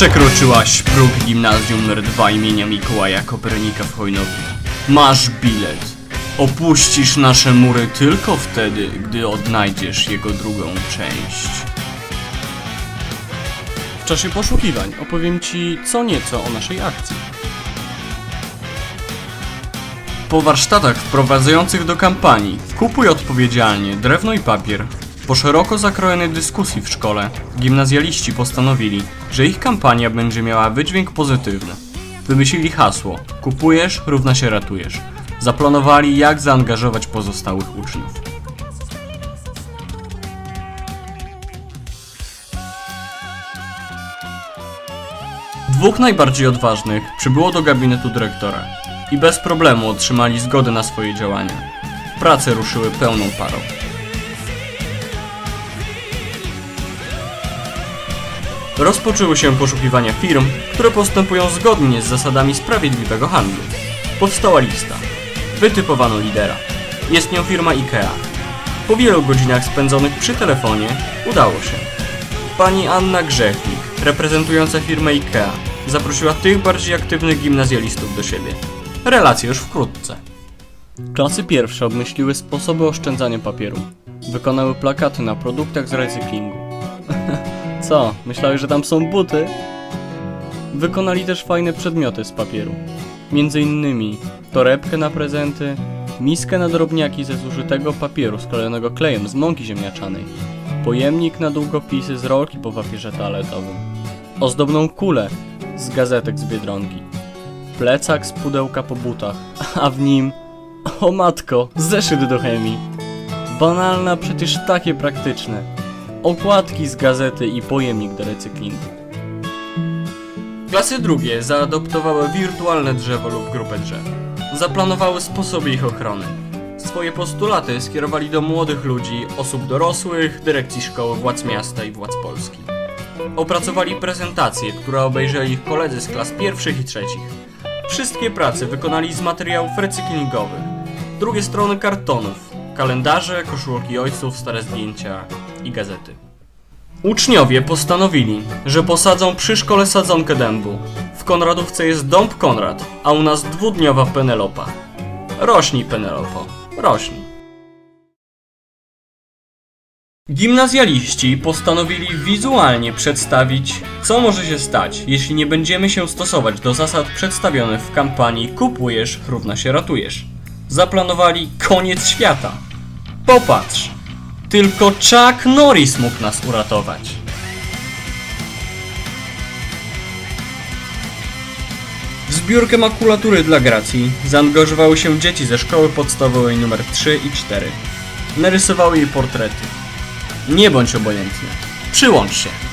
Przekroczyłaś próg gimnazjum nr 2 imienia Mikołaja Kopernika w Chojnowie. Masz bilet. Opuścisz nasze mury tylko wtedy, gdy odnajdziesz jego drugą część. W czasie poszukiwań opowiem Ci co nieco o naszej akcji. Po warsztatach wprowadzających do kampanii Kupuj odpowiedzialnie drewno i papier. Po szeroko zakrojonej dyskusji w szkole, gimnazjaliści postanowili, że ich kampania będzie miała wydźwięk pozytywny. Wymyślili hasło Kupujesz równa się ratujesz. Zaplanowali jak zaangażować pozostałych uczniów. Dwóch najbardziej odważnych przybyło do gabinetu dyrektora i bez problemu otrzymali zgodę na swoje działania. Prace ruszyły pełną parą. Rozpoczęły się poszukiwania firm, które postępują zgodnie z zasadami sprawiedliwego handlu. Powstała lista. Wytypowano lidera. Jest nią firma IKEA. Po wielu godzinach spędzonych przy telefonie udało się. Pani Anna Grzechnik, reprezentująca firmę IKEA, zaprosiła tych bardziej aktywnych gimnazjalistów do siebie. Relacje już wkrótce. Klasy pierwsze obmyśliły sposoby oszczędzania papieru. Wykonały plakaty na produktach z recyklingu. Co, myślałeś, że tam są buty? Wykonali też fajne przedmioty z papieru. Między innymi torebkę na prezenty, miskę na drobniaki ze zużytego papieru sklejonego klejem z mąki ziemniaczanej, pojemnik na długopisy z rolki po papierze toaletowym, ozdobną kulę z gazetek z Biedronki, plecak z pudełka po butach, a w nim o matko, zeszyt do chemii. Banalna, przecież takie praktyczne. Okładki z gazety i pojemnik do recyklingu. Klasy drugie zaadoptowały wirtualne drzewo lub grupę drzew. Zaplanowały sposoby ich ochrony. Swoje postulaty skierowali do młodych ludzi, osób dorosłych, dyrekcji szkoły, władz miasta i władz Polski. Opracowali prezentację, które obejrzeli ich koledzy z klas pierwszych i trzecich. Wszystkie prace wykonali z materiałów recyklingowych. Drugie strony kartonów, kalendarze, koszulki ojców, stare zdjęcia i gazety. Uczniowie postanowili, że posadzą przy szkole sadzonkę dębu. W Konradówce jest dąb Konrad, a u nas dwudniowa Penelopa. Rośnij, Penelopo, rośnij. Gimnazjaliści postanowili wizualnie przedstawić, co może się stać, jeśli nie będziemy się stosować do zasad przedstawionych w kampanii Kupujesz, równa się ratujesz. Zaplanowali koniec świata. Popatrz, tylko Chuck Norris mógł nas uratować. W zbiórkę makulatury dla Gracji zaangażowały się dzieci ze szkoły podstawowej nr 3 i 4. Narysowały jej portrety. Nie bądź obojętny. Przyłącz się.